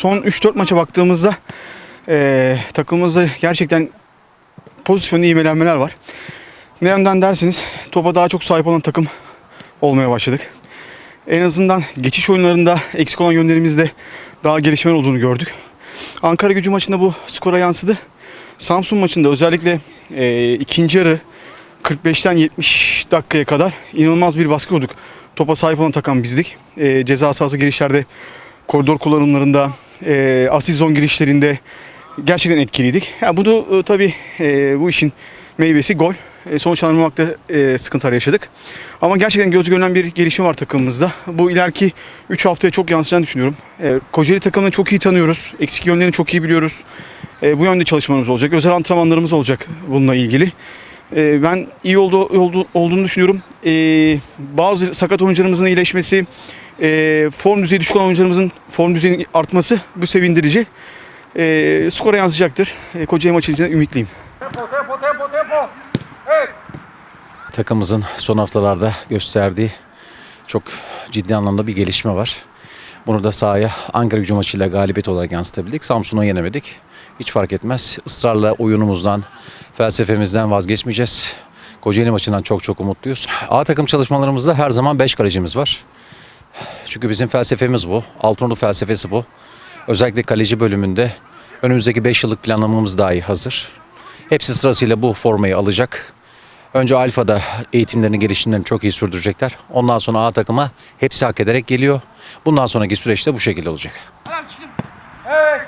son 3-4 maça baktığımızda e, takımımızda gerçekten pozitif yönde imelenmeler var. Ne yönden derseniz topa daha çok sahip olan takım olmaya başladık. En azından geçiş oyunlarında eksik olan yönlerimizde daha gelişmeler olduğunu gördük. Ankara gücü maçında bu skora yansıdı. Samsun maçında özellikle e, ikinci yarı 45'ten 70 dakikaya kadar inanılmaz bir baskı kurduk. Topa sahip olan takım bizdik. E, ceza sahası girişlerde, koridor kullanımlarında, e, asist zon girişlerinde gerçekten etkiliydik. Ya bu da e, tabii e, bu işin meyvesi gol. E, sonuçlandırmakta e, sıkıntılar yaşadık. Ama gerçekten göz görülen bir gelişme var takımımızda. Bu ileriki 3 haftaya çok yansıyacağını düşünüyorum. E, Kocaeli takımını çok iyi tanıyoruz. Eksik yönlerini çok iyi biliyoruz. E, bu yönde çalışmalarımız olacak. Özel antrenmanlarımız olacak bununla ilgili. E, ben iyi oldu, oldu, olduğunu düşünüyorum. E, bazı sakat oyuncularımızın iyileşmesi, e, form düzeyi düşük olan oyuncularımızın form düzeyinin artması bu sevindirici. E, skora yansıyacaktır. E, Kocaeli maçı için ümitliyim. Tempo, tempo, tempo, tempo. Evet. takımımızın son haftalarda gösterdiği çok ciddi anlamda bir gelişme var. Bunu da sahaya Ankara gücü maçıyla galibiyet olarak yansıtabildik. Samsun'u yenemedik. Hiç fark etmez. Israrla oyunumuzdan, felsefemizden vazgeçmeyeceğiz. Kocaeli maçından çok çok umutluyuz. A takım çalışmalarımızda her zaman 5 kalecimiz var. Çünkü bizim felsefemiz bu. Altınoluk felsefesi bu. Özellikle kaleci bölümünde önümüzdeki 5 yıllık planlamamız dahi hazır. Hepsi sırasıyla bu formayı alacak. Önce Alfa'da eğitimlerini, gelişimlerini çok iyi sürdürecekler. Ondan sonra A takıma hepsi hak ederek geliyor. Bundan sonraki süreçte bu şekilde olacak. Tamam çıktım. Evet.